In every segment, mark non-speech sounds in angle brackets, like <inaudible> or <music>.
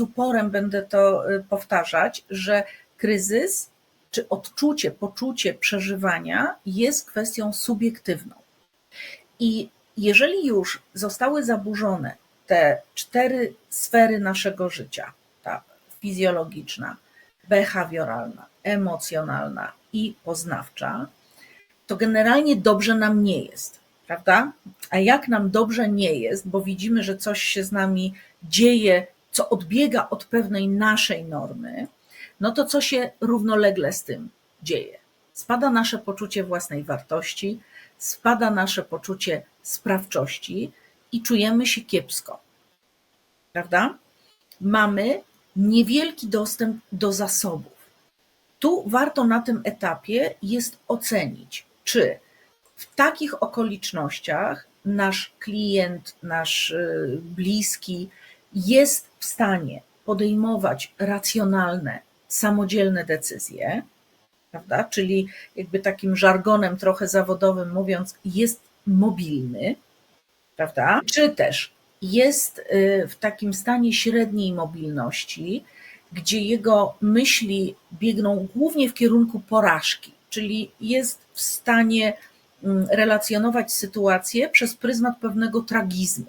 z uporem będę to y, powtarzać, że kryzys czy odczucie, poczucie przeżywania jest kwestią subiektywną. I jeżeli już zostały zaburzone te cztery sfery naszego życia, ta fizjologiczna, behawioralna, emocjonalna i poznawcza, to generalnie dobrze nam nie jest, prawda? A jak nam dobrze nie jest, bo widzimy, że coś się z nami dzieje, co odbiega od pewnej naszej normy, no to co się równolegle z tym dzieje? Spada nasze poczucie własnej wartości, spada nasze poczucie sprawczości i czujemy się kiepsko. Prawda? Mamy niewielki dostęp do zasobów. Tu warto na tym etapie jest ocenić, czy w takich okolicznościach nasz klient, nasz y, bliski jest w stanie podejmować racjonalne, samodzielne decyzje, prawda? Czyli jakby takim żargonem trochę zawodowym mówiąc, jest mobilny, prawda? Czy też jest y, w takim stanie średniej mobilności, gdzie jego myśli biegną głównie w kierunku porażki, czyli jest w stanie mm, relacjonować sytuację przez pryzmat pewnego tragizmu.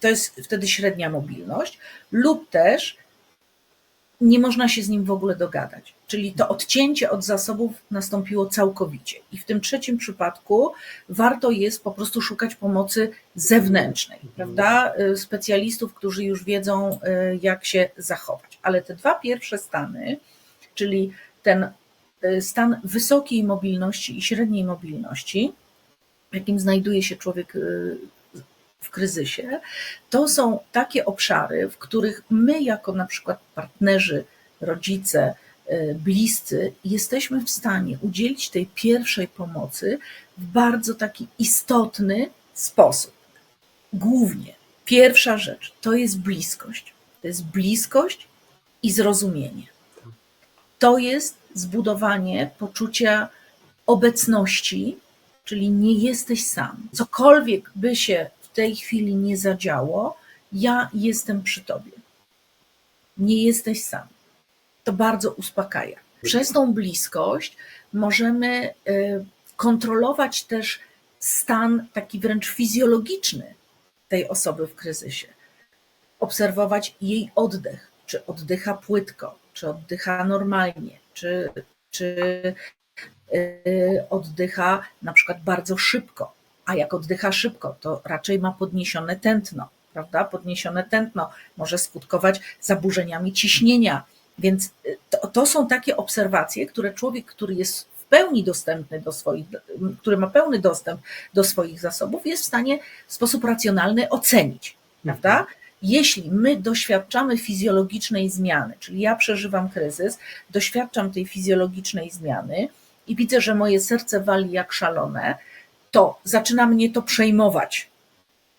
To jest wtedy średnia mobilność, lub też nie można się z nim w ogóle dogadać. Czyli to odcięcie od zasobów nastąpiło całkowicie. I w tym trzecim przypadku warto jest po prostu szukać pomocy zewnętrznej, prawda? Specjalistów, którzy już wiedzą, y, jak się zachować. Ale te dwa pierwsze stany, czyli ten y, stan wysokiej mobilności i średniej mobilności, w jakim znajduje się człowiek y, w kryzysie, to są takie obszary, w których my, jako na przykład partnerzy, rodzice, e, bliscy, jesteśmy w stanie udzielić tej pierwszej pomocy w bardzo taki istotny sposób. Głównie pierwsza rzecz to jest bliskość. To jest bliskość i zrozumienie. To jest zbudowanie poczucia obecności, czyli nie jesteś sam. Cokolwiek by się tej chwili nie zadziało, ja jestem przy tobie. Nie jesteś sam. To bardzo uspokaja. Przez tą bliskość możemy y, kontrolować też stan taki wręcz fizjologiczny tej osoby w kryzysie. Obserwować jej oddech, czy oddycha płytko, czy oddycha normalnie, czy, czy y, oddycha na przykład bardzo szybko a jak oddycha szybko, to raczej ma podniesione tętno, prawda? Podniesione tętno może skutkować zaburzeniami ciśnienia. Więc y, to, to są takie obserwacje, które człowiek, który jest w pełni dostępny do swoich, który ma pełny dostęp do swoich zasobów, jest w stanie w sposób racjonalny ocenić, prawda? Mhm. Jeśli my doświadczamy fizjologicznej zmiany, czyli ja przeżywam kryzys, doświadczam tej fizjologicznej zmiany i widzę, że moje serce wali jak szalone, to zaczyna mnie to przejmować.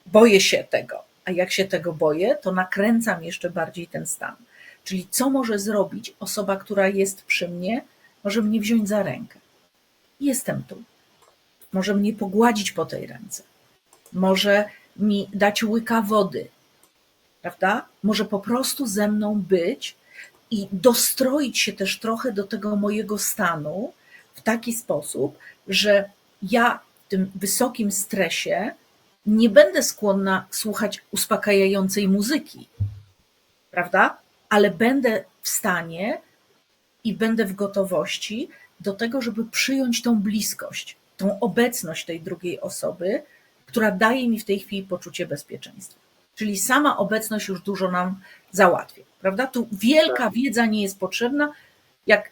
Boję się tego. A jak się tego boję, to nakręcam jeszcze bardziej ten stan. Czyli co może zrobić osoba, która jest przy mnie? Może mnie wziąć za rękę. Jestem tu. Może mnie pogładzić po tej ręce. Może mi dać łyka wody. Prawda? Może po prostu ze mną być i dostroić się też trochę do tego mojego stanu w taki sposób, że ja tym wysokim stresie nie będę skłonna słuchać uspokajającej muzyki, prawda? Ale będę w stanie i będę w gotowości do tego, żeby przyjąć tą bliskość, tą obecność tej drugiej osoby, która daje mi w tej chwili poczucie bezpieczeństwa. Czyli sama obecność już dużo nam załatwia, prawda? Tu wielka tak. wiedza nie jest potrzebna. Jak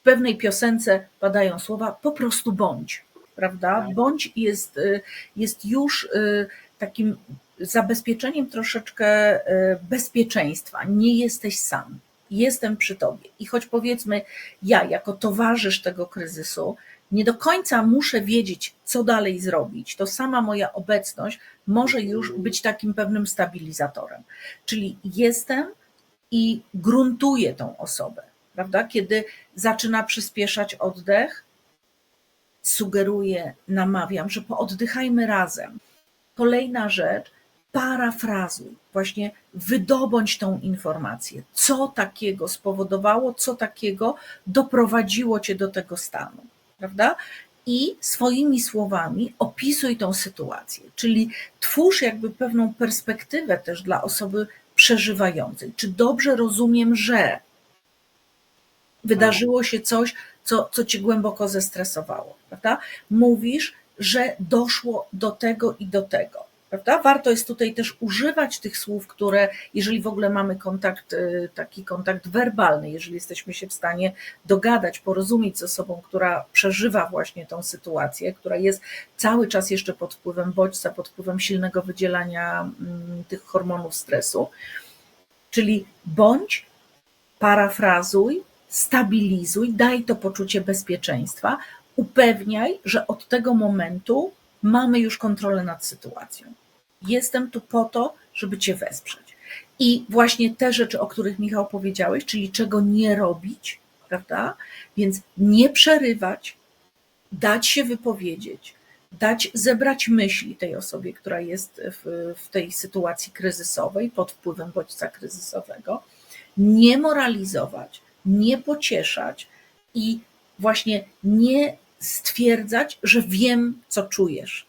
w pewnej piosence padają słowa, po prostu bądź prawda? Tak. Bądź jest, y, jest już y, takim zabezpieczeniem troszeczkę y, bezpieczeństwa. Nie jesteś sam. Jestem przy tobie. I choć powiedzmy, ja jako towarzysz tego kryzysu, nie do końca muszę wiedzieć, co dalej zrobić, to sama moja obecność może już być takim pewnym stabilizatorem. Czyli jestem i gruntuję tą osobę, prawda? Kiedy zaczyna przyspieszać oddech, sugeruję, namawiam, że pooddychajmy razem. Kolejna rzecz parafrazuj, właśnie wydobądź tą informację, co takiego spowodowało, co takiego doprowadziło cię do tego stanu, prawda? I swoimi słowami opisuj tą sytuację, czyli twórz jakby pewną perspektywę też dla osoby przeżywającej. Czy dobrze rozumiem, że wydarzyło się coś, co, co cię głęboko zestresowało, prawda? Mówisz, że doszło do tego i do tego. Prawda? Warto jest tutaj też używać tych słów, które, jeżeli w ogóle mamy kontakt, y, taki kontakt werbalny, jeżeli jesteśmy się w stanie dogadać, porozumieć z osobą, która przeżywa właśnie tą sytuację, która jest cały czas jeszcze pod wpływem bodźca, pod wpływem silnego wydzielania mm, tych hormonów stresu. Czyli bądź, parafrazuj, stabilizuj, daj to poczucie bezpieczeństwa, upewniaj, że od tego momentu mamy już kontrolę nad sytuacją. Jestem tu po to, żeby Cię wesprzeć. I właśnie te rzeczy, o których Michał powiedziałeś, czyli czego nie robić, prawda? Więc nie przerywać, dać się wypowiedzieć, dać zebrać myśli tej osobie, która jest w, w tej sytuacji kryzysowej, pod wpływem bodźca kryzysowego, nie moralizować, nie pocieszać i właśnie nie stwierdzać, że wiem, co czujesz.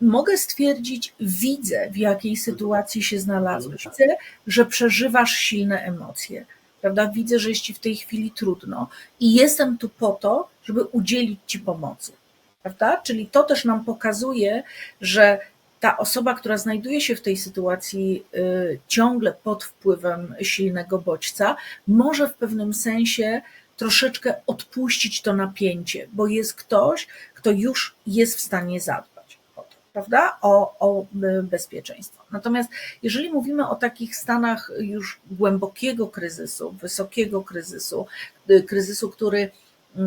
Mogę stwierdzić, widzę, w jakiej sytuacji się znalazłeś. Widzę, że przeżywasz silne emocje. Prawda? Widzę, że jest ci w tej chwili trudno i jestem tu po to, żeby udzielić ci pomocy. Prawda? Czyli to też nam pokazuje, że ta osoba, która znajduje się w tej sytuacji y, ciągle pod wpływem silnego bodźca, może w pewnym sensie troszeczkę odpuścić to napięcie, bo jest ktoś, kto już jest w stanie zadbać o to, prawda? O, o bezpieczeństwo. Natomiast jeżeli mówimy o takich stanach już głębokiego kryzysu, wysokiego kryzysu, y, kryzysu, który,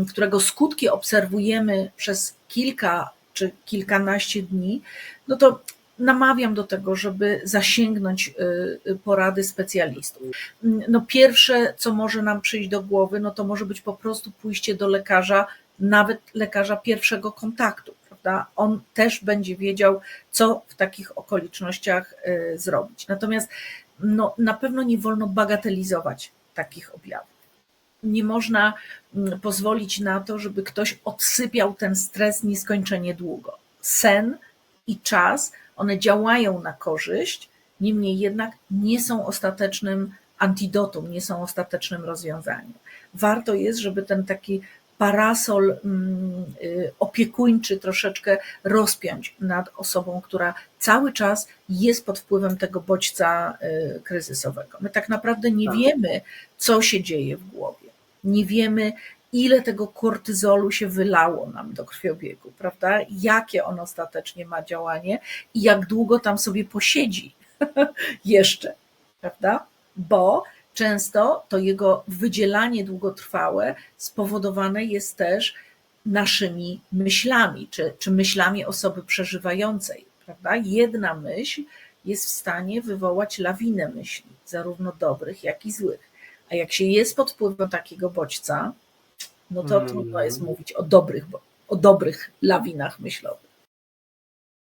którego skutki obserwujemy przez kilka czy kilkanaście dni, no to namawiam do tego, żeby zasięgnąć y, y, porady specjalistów. No pierwsze, co może nam przyjść do głowy, no to może być po prostu pójście do lekarza, nawet lekarza pierwszego kontaktu, prawda? On też będzie wiedział, co w takich okolicznościach y, zrobić. Natomiast no, na pewno nie wolno bagatelizować takich objawów. Nie można mm, pozwolić na to, żeby ktoś odsypiał ten stres nieskończenie długo. Sen i czas one działają na korzyść, niemniej jednak nie są ostatecznym antidotum, nie są ostatecznym rozwiązaniem. Warto jest, żeby ten taki parasol mm, y, opiekuńczy troszeczkę rozpiąć nad osobą, która cały czas jest pod wpływem tego bodźca y, kryzysowego. My tak naprawdę nie tak. wiemy, co się dzieje w głowie. Nie wiemy, ile tego kortyzolu się wylało nam do krwiobiegu, prawda? Jakie on ostatecznie ma działanie i jak długo tam sobie posiedzi <laughs> jeszcze, prawda? Bo często to jego wydzielanie długotrwałe spowodowane jest też naszymi myślami, czy, czy myślami osoby przeżywającej, prawda? Jedna myśl jest w stanie wywołać lawinę myśli, zarówno dobrych, jak i złych. A jak się jest pod wpływem takiego bodźca, no to mm. trudno jest mówić o dobrych, o dobrych lawinach myślowych.